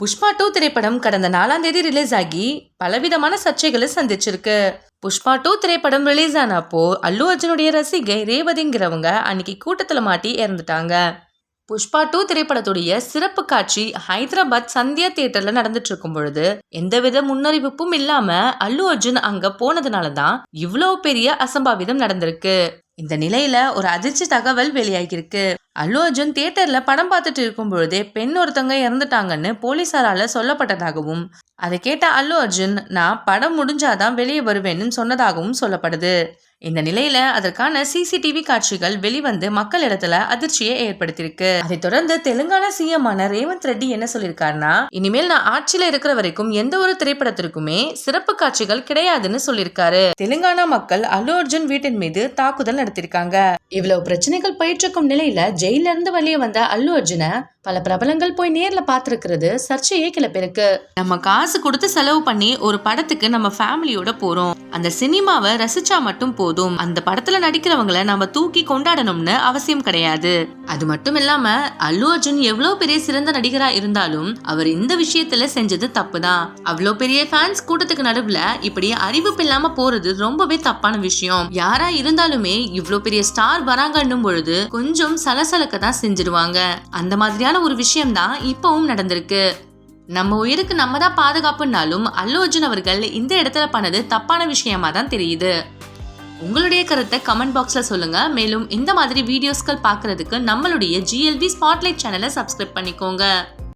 Pushpa two திரைப்படம் கடந்த நாலாம் தேதி ரிலீஸ் ஆகி பலவிதமான சர்ச்சைகளை சந்திச்சிருக்கு. புஷ்பா டூ திரைப்படம் ரிலீஸ் ஆனப்போ அல்லு அர்ஜுனுடைய ரசிகை ரேவதிங்கிறவங்க அன்னைக்கு கூட்டத்தில் மாட்டி இறந்துட்டாங்க. புஷ்பா டூ திரைப்படத்துடைய சிறப்பு காட்சி ஹைதராபாத் சந்தியா தியேட்டர்ல நடந்துட்டு இருக்கும் பொழுது எந்தவித முன்னறிவிப்பும் இல்லாம அல்லு அர்ஜுன் அங்க போனதுனால தான் இவ்வளவு பெரிய அசம்பாவிதம் நடந்திருக்கு. இந்த நிலையில ஒரு அதிர்ச்சி தகவல் வெளியாகியிருக்கு. அல்லு அர்ஜுன் தியேட்டர்ல படம் பார்த்துட்டு இருக்கும் பொழுதே பெண் ஒருத்தவங்க இறந்துட்டாங்கன்னு போலீசாரால சொல்லப்பட்டதாகவும் அதை கேட்ட அல்லு அர்ஜுன் நான் படம் முடிஞ்சாதான் வெளியே வருவேன்னு சொன்னதாகவும் சொல்லப்படுது. இந்த நிலையில அதற்கான சிசிடிவி காட்சிகள் வெளிவந்து மக்கள் இடத்துல அதிர்ச்சியை ஏற்படுத்தியிருக்கு. அதை தொடர்ந்து தெலுங்கானா சிஎம் ரேவந்த் ரெட்டி என்ன சொல்லியிருக்காருன்னா இனிமேல் நான் ஆட்சியில இருக்கிற வரைக்கும் எந்த ஒரு திரைப்படத்திற்குமே சிறப்பு காட்சிகள் கிடையாதுன்னு சொல்லியிருக்காரு. தெலுங்கானா மக்கள் அல்லு அர்ஜுன் வீட்டின் மீது தாக்குதல் நடத்திருக்காங்க இவ்வளவு பிரச்சனைகள் போயிட்டு இருக்கும் நிலையில ஜெயில இருந்து வெளியே வந்த அல்லு அர்ஜுனை பல பிரபலங்கள் போய் நேர்ல பாத்துருக்கிறது சர்ச்சையே கிளப்பிருக்கு நம்ம காசு கொடுத்து செலவு பண்ணி ஒரு படத்துக்கு நம்ம ஃபேமிலியோட போறோம். அந்த சினிமாவை ரசிச்சா மட்டும் போதும். அந்த படத்துல நடிக்கிறவங்கள நம்ம தூக்கி கொண்டாடணும்னு அவசியம் கிடையாது. அது மட்டும் இல்லாம அல்லு அர்ஜுன் எவ்வளவு பெரிய சிறந்த நடிகரா இருந்தாலும் அவர் இந்த விஷயத்துல செஞ்சது தப்புதான். அவ்வளோ பெரிய ஃபேன்ஸ் கூட்டத்துக்கு நடுவுல இப்படி அறிவிப்பு இல்லாம போறது ரொம்பவே தப்பான விஷயம். யாரா இருந்தாலுமே இவ்வளோ பெரிய ஸ்டார் வராங்கன்னும் பொழுது கொஞ்சம் சலசலக்க தான் செஞ்சிருவாங்க. அந்த மாதிரியான ஒரு விஷயம் தான் இப்பவும் நடந்திருக்கு. நம்ம உயிருக்கு நம்ம தான் பாதுகாப்புனாலும் அல்லு அர்ஜுன் அவர்கள் இந்த இடத்துல பண்ணது தப்பான விஷயமா தான் தெரியுது. உங்களுடைய கருத்தை கமெண்ட் பாக்ஸில் சொல்லுங்கள் மேலும் இந்த மாதிரி வீடியோஸ்கள் பார்க்கறதுக்கு நம்மளுடைய ஜிஎல்வி ஸ்பாட்லைட் சேனலை சப்ஸ்கிரைப் பண்ணிக்கோங்க.